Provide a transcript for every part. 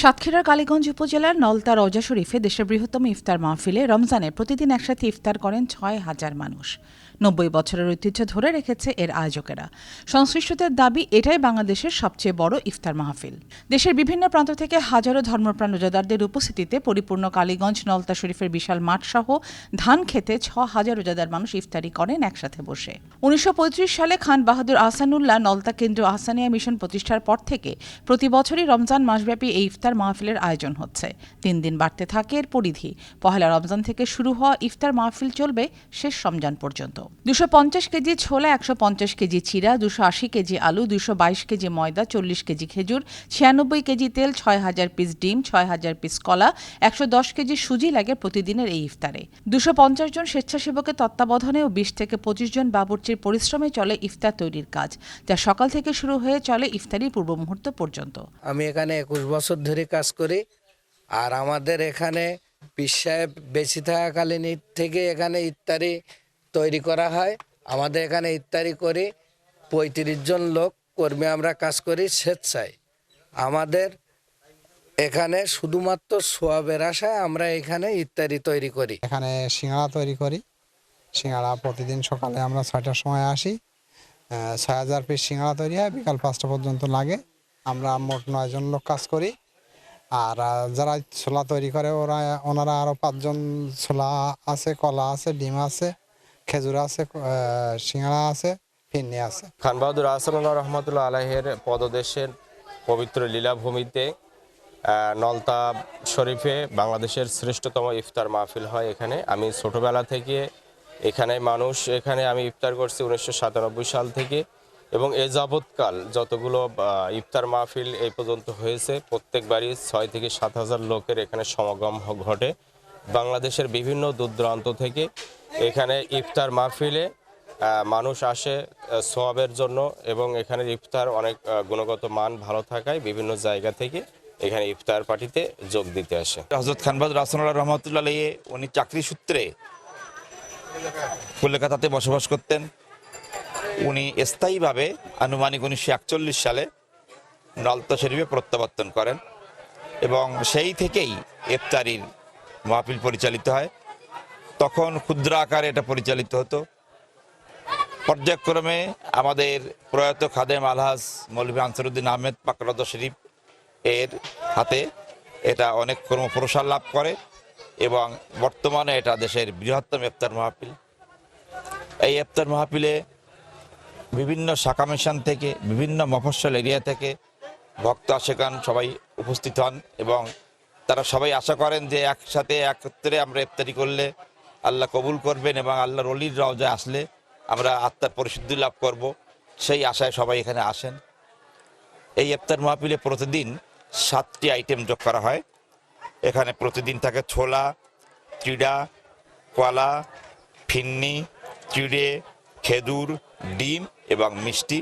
সাতক্ষীরার কালীগঞ্জ উপজেলার নলতা রওজা শরীফে দেশের বৃহত্তম ইফতার মাহফিলে রমজানে প্রতিদিন একসাথে ইফতার করেন ছয় হাজার মানুষ। নব্বই বছরের ঐতিহ্য ধরে রেখেছে এর আয়োজকেরা। সংশ্লিষ্টদের দাবি, এটাই বাংলাদেশের সবচেয়ে বড় ইফতার মাহফিল। দেশের বিভিন্ন প্রান্ত থেকে হাজারো ধর্মপ্রাণ রোজাদারদের উপস্থিতিতে পরিপূর্ণ কালীগঞ্জ, নলতা শরীফের বিশাল মাঠ সহ ধান খেতে ছ হাজার রোজাদার মানুষ ইফতারি করেন একসাথে বসে। উনিশশো পঁয়ত্রিশ সালে খান বাহাদুর আহসানুল্লাহ নলতা কেন্দ্র আহসানিয়া মিশন প্রতিষ্ঠার পর থেকে প্রতি বছরই রমজান মাসব্যাপী এই ইফতার মাহফিলের আয়োজন হচ্ছে। তিন দিন বাড়তে থাকে এর পরিধি। পহেলা রমজান থেকে শুরু হওয়া ইফতার মাহফিল চলবে শেষ রমজান পর্যন্ত। দুশো পঞ্চাশ কেজি ছোলা, একশো পঞ্চাশ কেজি চিরা, দুশো আশি কেজি আলু, দুশো বাইশ কেজি ময়দা, চল্লিশ কেজি খেজুর, ছিয়ানব্বই কেজি তেল, ছয় হাজার পিস ডিম, ছয় হাজার পিস কলা, একশো দশ কেজি সুজি লাগে প্রতিদিনের এই ইফতারে। দুশো পঞ্চাশ জন স্বেচ্ছাসেবকের তত্ত্বাবধানে ও বিশ থেকে পঁচিশ জন বাবুর্চির পরিশ্রমে চলে ইফতার তৈরির কাজ, যা সকাল থেকে শুরু হয়ে চলে ইফতারি পূর্ব মুহূর্ত পর্যন্ত। আমি এখানে একুশ বছর ধরে কাজ করি। আর আমাদের এখানে পীর সাহেব বেশি থাকাকালীন থেকে এখানে ইত্যাদি তৈরি করা হয়। আমাদের এখানে ইত্যাদি করি। পঁয়ত্রিশ জন লোক কর্মী আমরা কাজ করি স্বেচ্ছায়। আমাদের এখানে শুধুমাত্র সোয়াবের আশায় আমরা এখানে ইত্যাদি তৈরি করি। এখানে সিঙ্গাড়া তৈরি করি। সিঙ্গাড়া প্রতিদিন সকালে আমরা ছয়টার সময় আসি। ছয় হাজার পিস সিঙ্গাড়া তৈরি হয়। বিকাল পাঁচটা পর্যন্ত লাগে। আমরা মোট নয়জন লোক কাজ করি। আর যারা ছোলা তৈরি করে, ওরা, ওনারা আরও পাঁচজন ছোলা আছে, কলা আছে, ডিম আছে, খেজুর আছে সিঙ্গাড়া আছে ফিন্নি আছে। খান বাহাদুর আহসানুল্লাহ রহমতুল্লাহ আলাহের পদদেশের পবিত্র লীলাভূমিতে নলতা শরীফে বাংলাদেশের শ্রেষ্ঠতম ইফতার মাহফিল হয় এখানে। আমি ছোটবেলা থেকে এখানে মানুষ, এখানে আমি ইফতার করছি উনিশশো সাতানব্বই সাল থেকে। এবং এ যাবৎকাল যতগুলো ইফতার মাহফিল এই পর্যন্ত হয়েছে, প্রত্যেকবারই ছয় থেকে সাত হাজার লোকের এখানে সমাগম ঘটে। বাংলাদেশের বিভিন্ন দূরদূরান্ত থেকে এখানে ইফতার মাহফিলে মানুষ আসে সোয়াবের জন্য এবং এখানে ইফতার অনেক গুণগত মান ভালো থাকায় বিভিন্ন জায়গা থেকে এখানে ইফতার পার্টিতে যোগ দিতে আসে। হজরত খানবাদুর হাসানুল্লাহ রহমতুল্লাহ উনি চাকরি সূত্রে কলকাতাতে বসবাস করতেন। উনি স্থায়ীভাবে আনুমানিক উনিশশো একচল্লিশ সালে নলতা শরীফে প্রত্যাবর্তন করেন এবং সেই থেকেই ইফতারির মাহফিল পরিচালিত হয়। তখন ক্ষুদ্র আকারে এটা পরিচালিত হতো। পর্যায়ক্রমে আমাদের প্রয়াত খাদেম আলহাজ মৌলভী আনসারুদ্দিন আহমেদ পাকরাদ শরীফ এর হাতে এটা অনেক কর্মপ্রসার লাভ করে এবং বর্তমানে এটা দেশের বৃহত্তম ইফতার মাহফিল। এই ইফতার মাহফিলে বিভিন্ন শাখা মিশন থেকে, বিভিন্ন মফস্বল এরিয়া থেকে ভক্ত আশেকান সবাই উপস্থিত হন এবং তারা সবাই আশা করেন যে একসাথে, একত্রে আমরা ইফতারি করলে আল্লাহ কবুল করবেন এবং আল্লাহর অলির রওজায় আসলে আমরা আত্মার পরিশুদ্ধি লাভ করব। সেই আশায় সবাই এখানে আসেন। এই ইফতার মাহফিলে প্রতিদিন সাতটি আইটেম যোগ করা হয়। এখানে প্রতিদিন থাকে ছোলা, চিড়া, কলা, ফিন্নি, চিড়ে খেজুর, ডিম এবং মিষ্টি।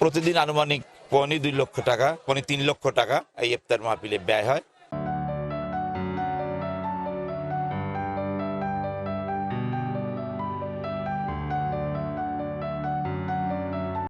প্রতিদিন আনুমানিক পৌনে দুই লক্ষ টাকা, পৌনে তিন লক্ষ টাকা এই ইফতার মাহফিলে ব্যয় হয়।